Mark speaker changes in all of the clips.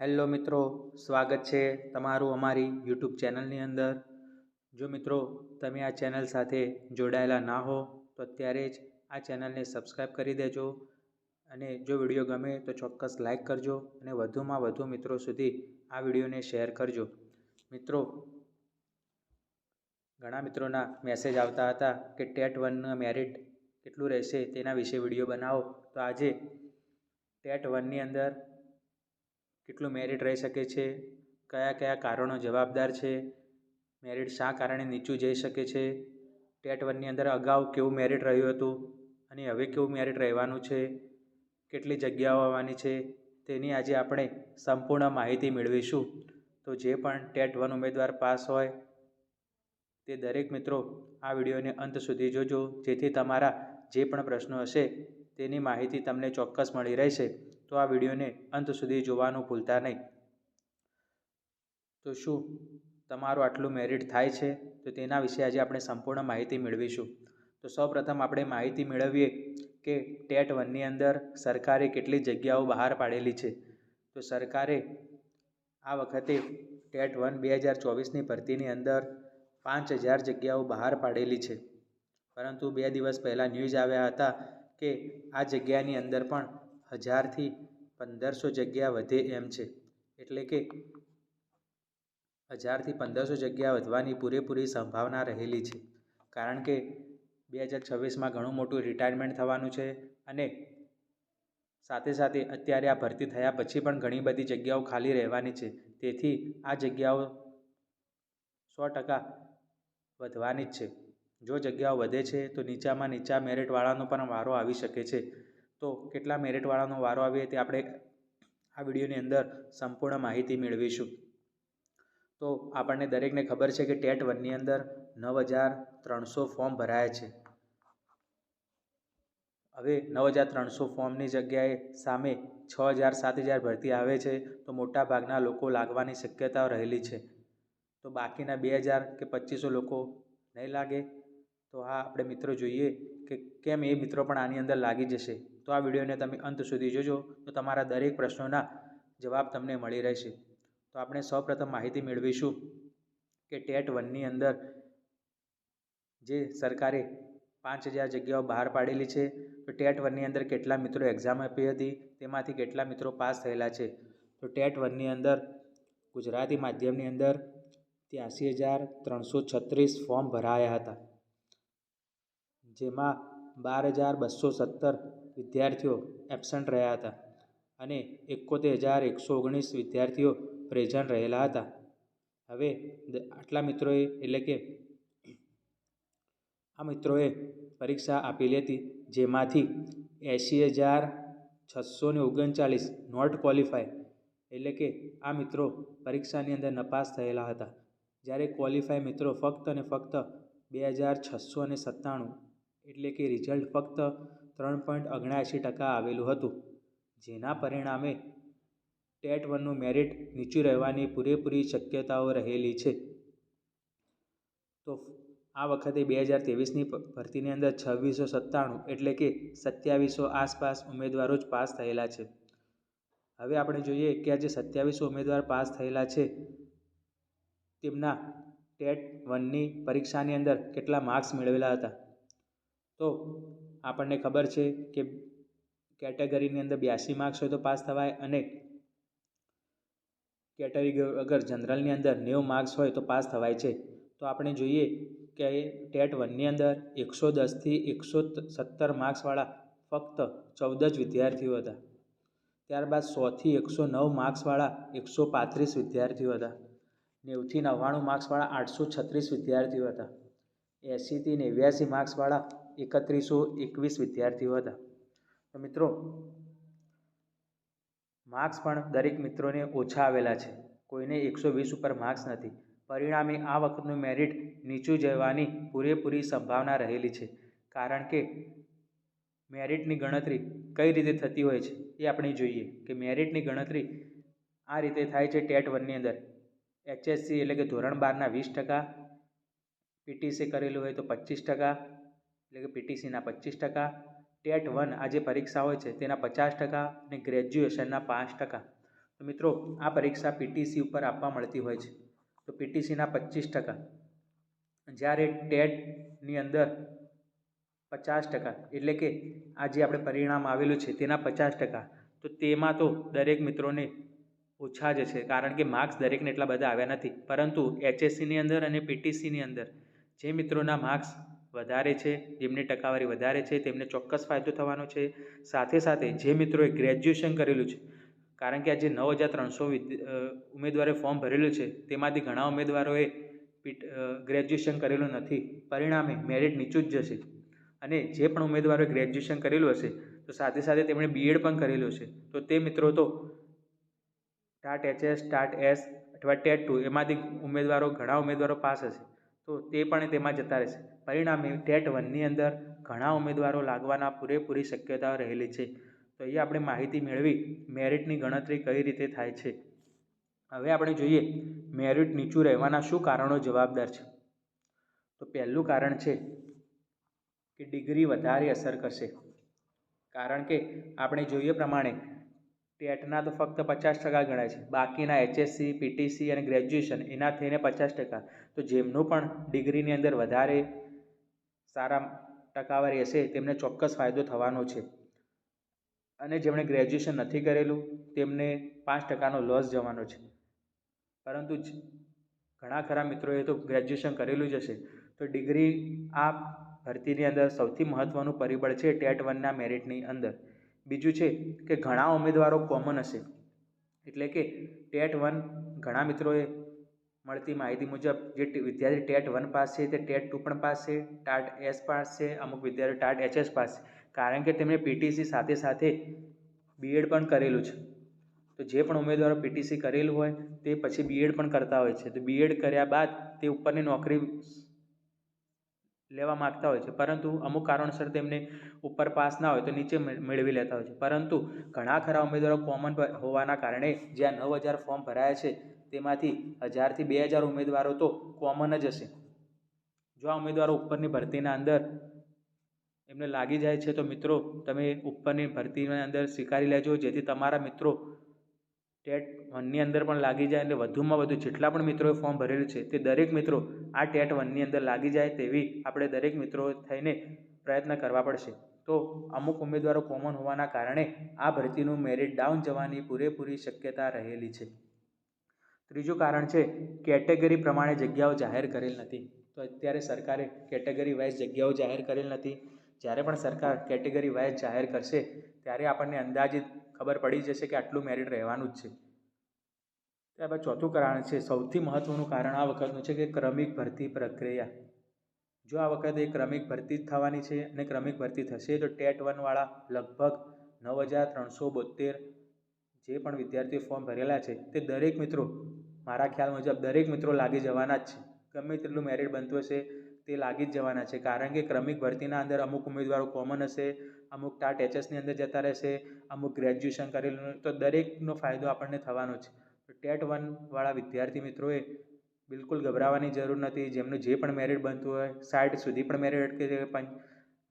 Speaker 1: Hello મિત્રો, સ્વાગત છે તમારું અમારી યુટ્યુબ ચેનલની અંદર. જો મિત્રો, તમે આ ચેનલ સાથે જોડાયેલા ના હો, તો અત્યારે જ આ ચેનલને સબસ્ક્રાઈબ કરી દેજો અને જો વીડિયો ગમે તો ચોક્કસ લાઈક કરજો અને વધુમાં વધુ મિત્રો સુધી આ વિડીયોને શેર કરજો. મિત્રો, ઘણા મિત્રોના મેસેજ આવતા હતા કે ટેટ વનના મેરિટ કેટલું રહેશે તેના વિશે વીડિયો બનાવો. તો આજે ટેટ વનની અંદર કેટલું મેરિટ રહી શકે છે? કયા કયા કારણો જવાબદાર છે? મેરિટ શા કારણે નીચું જઈ શકે છે? ટેટ વનની અંદર અગાઉ કેવું મેરિટ રહ્યું હતું? અને હવે કેવું મેરિટ રહેવાનું છે? કેટલી જગ્યાઓ આવવાની છે? તેની આજે આપણે સંપૂર્ણ માહિતી મેળવીશું. તો જે પણ ટેટ વન ઉમેદવાર પાસ હોય, તે દરેક મિત્રો આ વિડીયોને અંત સુધી જોજો. જેથી તમારા જે પણ પ્રશ્નો હશે, તેની માહિતી તમને ચોક્કસ મળી રહેશે. તો આ વિડીયોને અંત સુધી જોવાનું ભૂલતા નહીં. તો શું તમારું આટલું મેરિટ થાય છે? તો તેના વિશે આજે આપણે સંપૂર્ણ માહિતી મેળવીશું. તો સૌપ્રથમ આપણે માહિતી મેળવીએ કે ટેટ વનની અંદર સરકારે કેટલી જગ્યાઓ બહાર પાડેલી છે. તો સરકારે આ વખતે ટેટ વન બે હજાર ચોવીસની ભરતીની અંદર પાંચ હજાર જગ્યાઓ બહાર પાડેલી છે. પરંતુ બે દિવસ પહેલાં ન્યૂઝ આવ્યા હતા કે આ જગ્યાની અંદર પણ હજારથી પંદરસો જગ્યા વધે એમ છે. એટલે કે હજારથી પંદરસો જગ્યા વધવાની પૂરેપૂરી સંભાવના રહેલી છે. કારણ કે બે હજાર છવ્વીસમાં ઘણું મોટું રિટાયરમેન્ટ થવાનું છે અને સાથે સાથે અત્યારે આ ભરતી થયા પછી પણ ઘણી બધી જગ્યાઓ ખાલી રહેવાની છે. તેથી આ જગ્યાઓ સો ટકા વધવાની જ છે. જો જગ્યાઓ વધે છે તો નીચામાં નીચા મેરિટવાળાનો પણ વારો આવી શકે છે. તો કેટલા મેરિટવાળાનો વારો આવે તે આપણે આ વિડીયોની અંદર સંપૂર્ણ માહિતી મેળવીશું. તો આપણને દરેકને ખબર છે કે ટેટ વનની અંદર નવ હજાર ત્રણસો ફોર્મ ભરાયા છે. હવે નવ હજાર ત્રણસો ફોર્મની જગ્યાએ સામે છ હજાર સાત હજાર ભરતી આવે છે તો મોટા ભાગના લોકો લાગવાની શક્યતાઓ રહેલી છે. તો બાકીના બે હજાર કે પચીસો લોકો નહીં લાગે? તો હા, આપણે મિત્રો જોઈએ કે કેમ એ મિત્રો પણ આની અંદર લાગી જશે. તો આ વિડીયોને તમે અંત સુધી જોજો. તો તમારા દરેક પ્રશ્નોના જવાબ તમને મળી રહેશે. તો આપણે સૌપ્રથમ માહિતી મેળવીશું કે ટેટ વનની અંદર જે સરકારે પાંચ હજાર જગ્યાઓ બહાર પાડેલી છે, તો ટેટ વનની અંદર કેટલા મિત્રો એક્ઝામ આપી હતી, તેમાંથી કેટલા મિત્રો પાસ થયેલા છે. તો ટેટ વનની અંદર ગુજરાતી માધ્યમની અંદર ત્યાંસી હજાર ત્રણસો છત્રીસ ફોર્મ ભરાયા હતા. જેમાં બાર હજાર બસો સત્તર વિદ્યાર્થીઓ એબસન્ટ રહ્યા હતા અને એકોતેર હજાર એકસો ઓગણીસ વિદ્યાર્થીઓ પ્રેઝન્ટ રહેલા હતા. હવે આટલા મિત્રોએ, એટલે કે આ મિત્રોએ પરીક્ષા આપેલી હતી જેમાંથી એંશી હજાર છસો ને ઓગણચાલીસ નોટ ક્વોલિફાય એટલે કે આ મિત્રો પરીક્ષાની અંદર નપાસ થયેલા હતા. જ્યારે ક્વોલિફાય મિત્રો ફક્ત અને ફક્ત બે હજાર છસો અને સત્તાણું, એટલે કે રિઝલ્ટ ફક્ત ત્રણ પોઈન્ટ ઓગણએંશી ટકા આવેલું હતું, જેના પરિણામે ટેટ વનનું મેરિટ નીચું રહેવાની પૂરેપૂરી શક્યતાઓ રહેલી છે. તો આ વખતે બે હજાર ત્રેવીસની ભરતીની અંદર છવ્વીસો સત્તાણું એટલે કે સત્યાવીસો આસપાસ ઉમેદવારો જ પાસ થયેલા છે. હવે આપણે જોઈએ કે આ જે સત્યાવીસો ઉમેદવાર પાસ થયેલા છે, તેમના ટેટ વનની પરીક્ષાની અંદર કેટલા માર્ક્સ મેળવેલા હતા? તો આપણને ખબર છે કે કેટેગરીની અંદર બ્યાસી માર્ક્સ હોય તો પાસ થવાય અને કેટેગરી અગર જનરલની અંદર નેવું માર્ક્સ હોય તો પાસ થવાય છે. તો આપણે જોઈએ કે ટેટ વનની અંદર એકસો દસથી એકસો સત્તર માર્ક્સવાળા ફક્ત ચૌદ જ વિદ્યાર્થીઓ હતા. ત્યારબાદ સોથી એકસો નવ માર્ક્સવાળા એકસો પાંત્રીસ વિદ્યાર્થીઓ હતા. નેવથી નવ્વાણું માર્ક્સવાળા આઠસો છત્રીસ વિદ્યાર્થીઓ હતા. એંસીથી નેવ્યાસી માર્ક્સવાળા એકત્રીસો એકવીસ વિદ્યાર્થીઓ હતા. તો મિત્રો માર્ક્સ પણ દરેક મિત્રોને ઓછા આવેલા છે. કોઈને એકસો વીસ ઉપર માર્ક્સ નથી. પરિણામે આ વખતનું મેરિટ નીચું જવાની પૂરેપૂરી સંભાવના રહેલી છે. કારણ કે મેરિટની ગણતરી કઈ રીતે થતી હોય છે એ આપણે જોઈએ કે મેરિટની ગણતરી આ રીતે થાય છે ટેટ વનની અંદર. એચએસસી એટલે કે ધોરણ બારના વીસ ટકા, પીટીસી કરેલું હોય તો પચીસ ટકા એટલે કે પીટીસીના પચીસ ટકા, ટેટ વન આ જે પરીક્ષા હોય છે તેના પચાસ ટકા અને ગ્રેજ્યુએશનના પાંચ ટકા. તો મિત્રો, આ પરીક્ષા પીટીસી ઉપર આપવા મળતી હોય છે. તો પીટીસીના પચીસ ટકા. જ્યારે ટેટની અંદર પચાસ ટકા, એટલે કે આ જે આપણે પરિણામ આવેલું છે તેના પચાસ ટકા, તો તેમાં તો દરેક મિત્રોને ઓછા જ છે, કારણ કે માર્ક્સ દરેકને એટલા બધા આવ્યા નથી. પરંતુ એચએસસીની અંદર અને પીટીસીની અંદર જે મિત્રોના માર્ક્સ વધારે છે, જેમની ટકાવારી વધારે છે, તેમને ચોક્કસ ફાયદો થવાનો છે. સાથે સાથે જે મિત્રોએ ગ્રેજ્યુએશન કરેલું છે, કારણ કે આજે નવ હજાર ત્રણસો ઉમેદવારે ફોર્મ ભરેલું છે, તેમાંથી ઘણા ઉમેદવારોએ ગ્રેજ્યુએશન કરેલું નથી. પરિણામે મેરિટ નીચું જ જશે. અને જે પણ ઉમેદવારોએ ગ્રેજ્યુએશન કરેલું હશે, તો સાથે સાથે તેમણે બીએડ પણ કરેલું છે તો તે મિત્રો તો ટાટ એચએસ ટાટ એસ અથવા ટેટ ટુ એમાંથી ઉમેદવારો, ઘણા ઉમેદવારો પાસ હશે. તો તે પણ તેમાં જતા રહેશે. પરિણામે ટેટ વનની અંદર ઘણા ઉમેદવારો લાગવાના પૂરેપૂરી શક્યતાઓ રહેલી છે. તો એ આપણે માહિતી મેળવી મેરિટની ગણતરી કઈ રીતે થાય છે. હવે આપણે જોઈએ મેરિટ નીચું રહેવાના શું કારણો જવાબદાર છે. તો પહેલું કારણ છે કે ડિગ્રી વધારે અસર કરશે. કારણ કે આપણે જોઈએ પ્રમાણે ટેટના તો ફક્ત પચાસ ટકા ગણાય છે. બાકીના એચએસસી પીટીસી અને ગ્રેજ્યુએશન એના થઈને પચાસ ટકા. તો જેમનું પણ ડિગ્રીની અંદર વધારે સારા ટકાવારી હશે, તેમને ચોક્કસ ફાયદો થવાનો છે. અને જેમણે ગ્રેજ્યુએશન નથી કરેલું, તેમને પાંચ ટકાનો લોસ જવાનો છે. પરંતુ ઘણા ખરા મિત્રોએ તો ગ્રેજ્યુએશન કરેલું જ હશે. તો ડિગ્રી આ ભરતીની અંદર સૌથી મહત્ત્વનું પરિબળ છે ટેટ વનના મેરિટની અંદર. બીજું છે કે ઘણા ઉમેદવારો કોમન હશે. એટલે કે ટેટ વન ઘણા મિત્રોએ મળતી માહિતી મુજબ જે વિદ્યાર્થી ટેટ વન પાસ છે તે ટેટ ટુ પણ પાસ છે, ટાટ એસ પાસ છે, અમુક વિદ્યાર્થીઓ ટાટ એચએસ પાસ છે. કારણ કે તેમણે પીટીસી સાથે સાથે બીએડ પણ કરેલું છે. તો જે પણ ઉમેદવારો પીટીસી કરેલું હોય તે પછી બીએડ પણ કરતા હોય છે. તો બીએડ કર્યા બાદ તે ઉપરની નોકરી લેવા માગતા હોય છે. પરંતુ અમુક કારણસર તેમને ઉપર પાસ ના હોય તો નીચે મેળવી લેતા હોય છે. પરંતુ ઘણા ખરા ઉમેદવારો કોમન હોવાના કારણે જ્યાં નવ હજાર ફોર્મ ભરાયા છે, તેમાંથી હજારથી બે હજાર ઉમેદવારો તો કોમન જ હશે. જો આ ઉમેદવારો ઉપરની ભરતીના અંદર એમને લાગી જાય છે, તો મિત્રો, તમે ઉપરની ભરતીની અંદર સ્વીકારી લેજો. જેથી તમારા મિત્રો ટેટ વનની અંદર પણ લાગી જાય એટલે વધુમાં વધુ જેટલા પણ મિત્રોએ ફોર્મ ભરેલું છે તે દરેક મિત્રો આ ટેટ વનની અંદર લાગી જાય તેવી આપણે દરેક મિત્રો થઈને પ્રયત્ન કરવા પડશે. તો અમુક ઉમેદવારો કોમન હોવાના કારણે આ ભરતીનું મેરિટ ડાઉન જવાની પૂરેપૂરી શક્યતા રહેલી છે. ત્રીજું કારણ છે કેટેગરી પ્રમાણે જગ્યાઓ જાહેર કરેલ નથી. તો અત્યારે સરકારે કેટેગરી વાઇઝ જગ્યાઓ જાહેર કરેલ નથી. જ્યારે પણ સરકાર કેટેગરી વાઇઝ જાહેર કરશે, ત્યારે આપણને અંદાજિત ખબર પડી જશે કે આટલું મેરિટ રહેવાનું જ છે. ત્યારબાદ ચોથું કારણ છે. સૌથી મહત્ત્વનું કારણ આ વખતનું છે કે ક્રમિક ભરતી પ્રક્રિયા. જો આ વખતે ક્રમિક ભરતી જ થવાની છે અને ક્રમિક ભરતી થશે તો ટેટ વનવાળા લગભગ નવ હજાર ત્રણસો બોતેર જે પણ વિદ્યાર્થીઓ ફોર્મ ભરેલા છે, તે દરેક મિત્રો, મારા ખ્યાલ મુજબ દરેક મિત્રો લાગી જવાના જ છે. ગમે તેટલું મેરિટ બનતું હશે તે લાગી જ જવાના છે. કારણ કે ક્રમિક ભરતીના અંદર અમુક ઉમેદવારો કોમન હશે, અમુક ટાટ એચએસની અંદર જતા રહેશે, અમુક ગ્રેજ્યુએશન કરેલું તો દરેકનો ફાયદો આપણને થવાનો છે. તો ટેટ વનવાળા વિદ્યાર્થી મિત્રોએ બિલકુલ ગભરાવાની જરૂર નથી. જેમનું જે પણ મેરિટ બનતું હોય, સાઠ સુધી પણ મેરિટ છે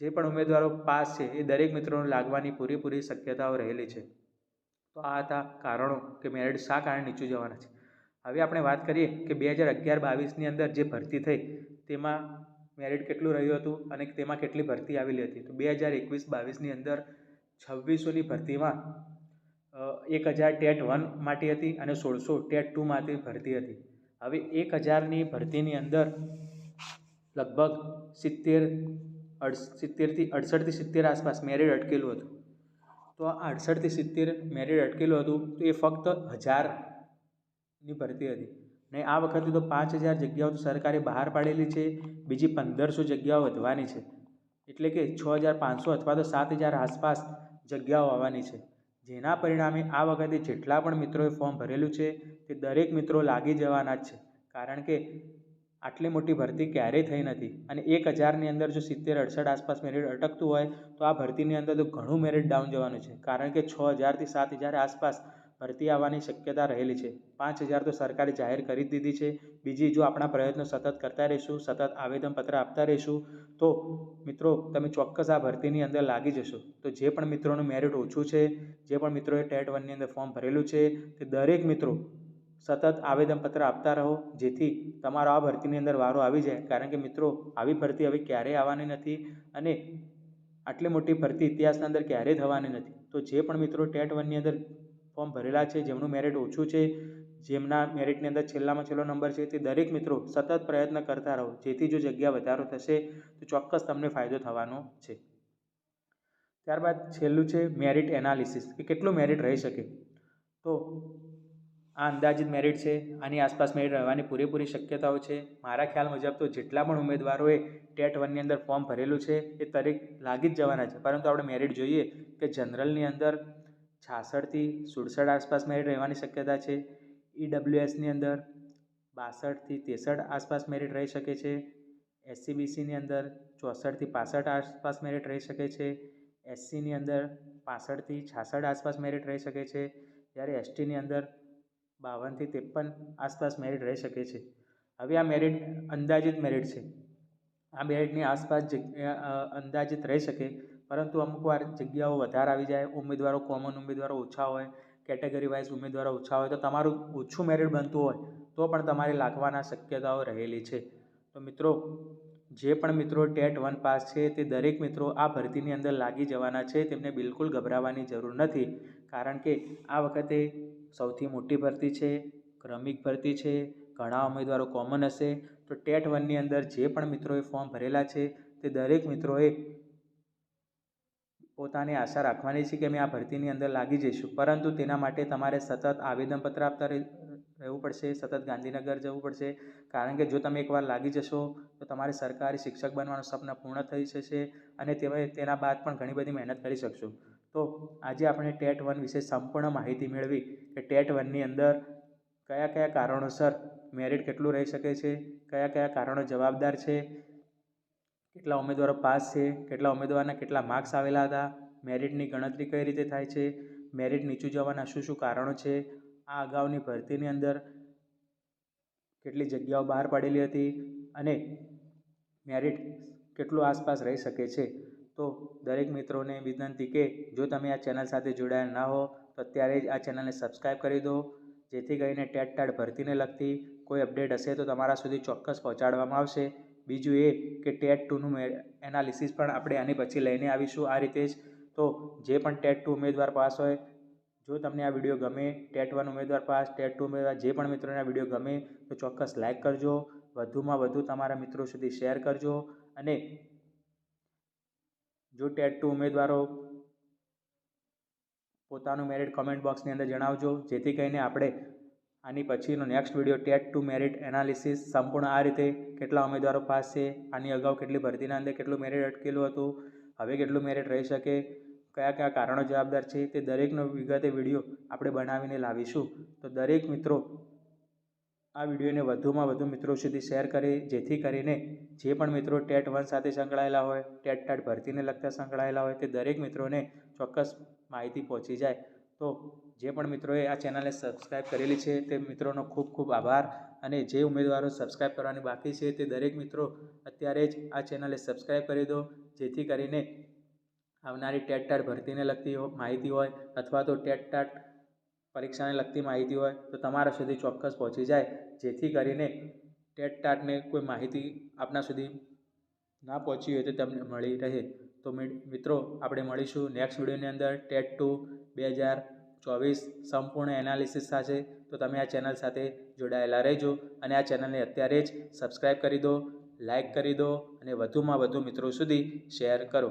Speaker 1: જે પણ ઉમેદવારો પાસ છે, એ દરેક મિત્રોને લાગવાની પૂરેપૂરી શક્યતાઓ રહેલી છે. તો આ હતા કારણો કે મેરિટ શા કારણે નીચું જવાના છે. હવે આપણે વાત કરીએ કે બે હજાર અગિયાર બાવીસની અંદર જે ભરતી થઈ તેમાં મેરિટ કેટલું રહ્યું હતું અને તેમાં કેટલી ભરતી આવેલી હતી? તો બે હજાર એકવીસ બાવીસની અંદર છવ્વીસોની ભરતીમાં એક હજાર ટેટ વન માટે હતી અને સોળસો ટેટ ટુ માટે ભરતી હતી. હવે એક હજારની ભરતીની અંદર લગભગ સિત્તેર સિત્તેરથી અડસઠથી સિત્તેર આસપાસ મેરિટ અટકેલું હતું. તો આ અડસઠથી સિત્તેર મેરિટ અટકેલું હતું, તો એ ફક્ત હજારની ભરતી હતી. ને આ વખતે તો પાંચ હજાર જગ્યાઓ તો સરકારે બહાર પાડેલી છે, બીજી પંદરસો જગ્યાઓ વધવાની છે. એટલે કે છ હજાર પાંચસો અથવા તો સાત હજાર આસપાસ જગ્યાઓ આવવાની છે. જેના પરિણામે આ વખતે જેટલા પણ મિત્રોએ ફોર્મ ભરેલું છે, તે દરેક મિત્રો લાગી જવાના જ છે. કારણ કે આટલી મોટી ભરતી ક્યારેય થઈ નથી. અને એક હજારની અંદર જો સિત્તેર, અડસઠ આસપાસ મેરિટ અટકતું હોય, તો આ ભરતીની અંદર તો ઘણું મેરિટ ડાઉન જવાનું છે. કારણ કે છ હજારથી સાત હજાર આસપાસ ભરતી આવવાની શક્યતા રહેલી છે. પાંચ હજાર તો સરકારે જાહેર કરી દીધી છે. બીજી, જો આપણા પ્રયત્નો સતત કરતા રહીશું, સતત આવેદનપત્ર આપતા રહીશું, તો મિત્રો, તમે ચોક્કસ આ ભરતીની અંદર લાગી જશો. તો જે પણ મિત્રોનું મેરિટ ઓછું છે, જે પણ મિત્રોએ ટેટ વનની અંદર ફોર્મ ભરેલું છે, તે દરેક મિત્રો સતત આવેદનપત્ર આપતા રહો, જેથી તમારો આ ભરતીની અંદર વારો આવી જાય. કારણ કે મિત્રો, આવી ભરતી હવે ક્યારેય આવવાની નથી અને આટલી મોટી ભરતી ઇતિહાસના અંદર ક્યારેય થવાની નથી. તો જે પણ મિત્રો ટેટ વનની અંદર ફોર્મ ભરેલા છે, જેમનું મેરિટ ઓછું છે, જેમના મેરિટની અંદર છેલ્લામાં છેલ્લો નંબર છે, તે દરેક મિત્રો સતત પ્રયત્ન કરતા રહો, જેથી જો જગ્યા વધારો થશે, તો ચોક્કસ તમને ફાયદો થવાનો છે. ત્યારબાદ છેલ્લું છે મેરિટ એનાલિસિસ કે કેટલું મેરિટ રહી શકે? તો આ અંદાજિત મેરિટ છે, આની આસપાસ મેરિટ રહેવાની પૂરેપૂરી શક્યતાઓ છે. મારા ખ્યાલ મુજબ તો જેટલા પણ ઉમેદવારોએ ટેટ વનની અંદર ફોર્મ ભરેલું છે, એ દરેક લાગી જ જવાના છે. પરંતુ આપણે મેરિટ જોઈએ કે જનરલની અંદર છાસઠથી સુડસઠ આસપાસ મેરિટ રહેવાની શક્યતા છે. ઈડબ્લ્યુએસની અંદર બાસઠથી ત્રેસઠ આસપાસ મેરિટ રહી શકે છે. એસસીબીસીની અંદર ચોસઠથી પાસઠ આસપાસ મેરિટ રહી શકે છે. એસસીની અંદર પાસઠથી છાસઠ આસપાસ મેરિટ રહી શકે છે. જ્યારે એસટીની અંદર બાવનથી ત્રેપન આસપાસ મેરિટ રહી શકે છે. હવે આ મેરિટ અંદાજિત મેરિટ છે. આ મેરિટની આસપાસ જગ્યા અંદાજિત રહી શકે. પરંતુ અમુક વાર જગ્યાઓ વધારે આવી જાય, ઉમેદવારો કોમન ઉમેદવારો ઓછા હોય કેટેગરી વાઇઝ ઉમેદવારો ઓછા હોય, તો તમારું ઓછું મેરિટ બનતું હોય, તો પણ તમારે લાગવાના શક્યતાઓ રહેલી છે. તો મિત્રો, જે પણ મિત્રો ટેટ વન પાસ છે, તે દરેક મિત્રો આ ભરતીની અંદર લાગી જવાના છે, તેમને બિલકુલ ગભરાવાની જરૂર નથી, કારણ કે આ વખતે સૌથી મોટી ભરતી છે, ક્રમિક ભરતી છે, ઘણા ઉમેદવારો કોમન હશે, તો ટેટ વનની અંદર જે પણ મિત્રોએ ફોર્મ ભરેલા છે, તે દરેક મિત્રોએ પોતાની આશા રાખવાની છે કે અમે આ ભરતીની અંદર લાગી જઈશું. પરંતુ તેના માટે તમારે સતત આવેદનપત્ર આપતા રહેવું પડશે, સતત ગાંધીનગર જવું પડશે. કારણ કે જો તમે એકવાર લાગી જશો, તો તમારે સરકારી શિક્ષક બનવાનું સપના પૂર્ણ થઈ જશે અને તમે તેના બાદ પણ ઘણી બધી મહેનત કરી શકશો. તો આજે આપણે ટેટ વન વિશે સંપૂર્ણ માહિતી મેળવી કે ટેટ વનની અંદર કયા કયા કારણોસર મેરિટ કેટલું રહી શકે છે, કયા કયા કારણો જવાબદાર છે કેટલા ઉમેદવારો પાસ છે, કેટલા ઉમેદવારના કેટલા માર્ક્સ આવેલા હતા, મેરિટની ગણતરી કઈ રીતે થાય છે, મેરિટ નીચું જવાના શું શું કારણો છે, આ અગાઉની ભરતીની અંદર કેટલી જગ્યાઓ બહાર પાડેલી હતી અને મેરિટ કેટલું આસપાસ રહી શકે છે. તો દરેક મિત્રોને વિનંતી કે જો તમે આ ચેનલ સાથે જોડાયેલ ના હો, તો અત્યારે જ આ ચેનલને સબસ્ક્રાઈબ કરી દો, જેથી કરીને ટેટ ટાટ ભરતીને લગતી કોઈ અપડેટ હશે તો તમારા સુધી ચોક્કસ પહોંચાડવામાં આવશે. બીજું એ કે ટેટ ટુનું એનાલિસિસ પણ આપણે આની પછી લઈને આવીશું આ રીતે જ. તો જે પણ ટેટ ટુ ઉમેદવાર પાસ હોય, જો તમને આ વીડિયો ગમે ટેટ વન ઉમેદવાર પાસ ટેટ ટુ ઉમેદવાર, જે પણ મિત્રોને આ વીડિયો ગમે, તો ચોક્કસ લાઇક કરજો. વધુમાં વધુ તમારા મિત્રો સુધી શેર કરજો. અને જો ટેટ ટુ ઉમેદવારો પોતાનું મેરિટ કમેન્ટ બોક્સની અંદર જણાવજો, જેથી કરીને આપણે આની પછીનો next video TET two merit analysis સંપૂર્ણ આ રીતે કેટલા ઉમેદવારો પાસ છે, આની અગાઉ કેટલી ભરતીના અંદર કેટલું મેરિટ અટકેલું હતું, હવે કેટલું મેરિટ રહી શકે, કયા કયા કારણો જવાબદાર છે, તે દરેકનો વિગતે વીડિયો આપણે બનાવીને લાવીશું. તો દરેક મિત્રો આ વિડીયોને વધુમાં વધુ મિત્રો સુધી શેર કરે, જેથી કરીને જે પણ મિત્રો ટેટ વન સાથે સંકળાયેલા હોય ટેટ ટાટ ભરતીને લગતા સંકળાયેલા હોય, તે દરેક મિત્રોને ચોક્કસ માહિતી પહોંચી જાય. તો જે પણ મિત્રોએ આ ચેનલને સબસ્ક્રાઈબ કરેલી છે તે મિત્રોનો ખૂબ ખૂબ આભાર અને જે ઉમેદવારો સબસ્ક્રાઈબ કરવાની બાકી છે તે દરેક મિત્રો અત્યારે જ આ ચેનલને સબસ્ક્રાઈબ કરી દો, જેથી કરીને આવનારી ટેટ ટાટ ભરતીને લગતી માહિતી હોય અથવા તો ટેટ ટાટ પરીક્ષાને લગતી માહિતી હોય તો તમારા સુધી ચોક્કસ પહોંચી જાય, જેથી કરીને ટેટ ટાટને કોઈ માહિતી આપના સુધી ના પહોંચી હોય તો તમને મળી રહે. તો મિત્રો, આપણે મળીશું નેક્સ્ટ વિડીયોની અંદર. ટેટ ટુ બે હજાર ચોવીસ સંપૂર્ણ એનાલિસિસ સાથે તો તમે આ ચેનલ સાથે જોડાયેલા રહેજો અને આ ચેનલને અત્યારે જ સબસ્ક્રાઈબ કરી દો લાઈક કરી દો અને વધુમાં વધુ મિત્રો સુધી શેર કરો.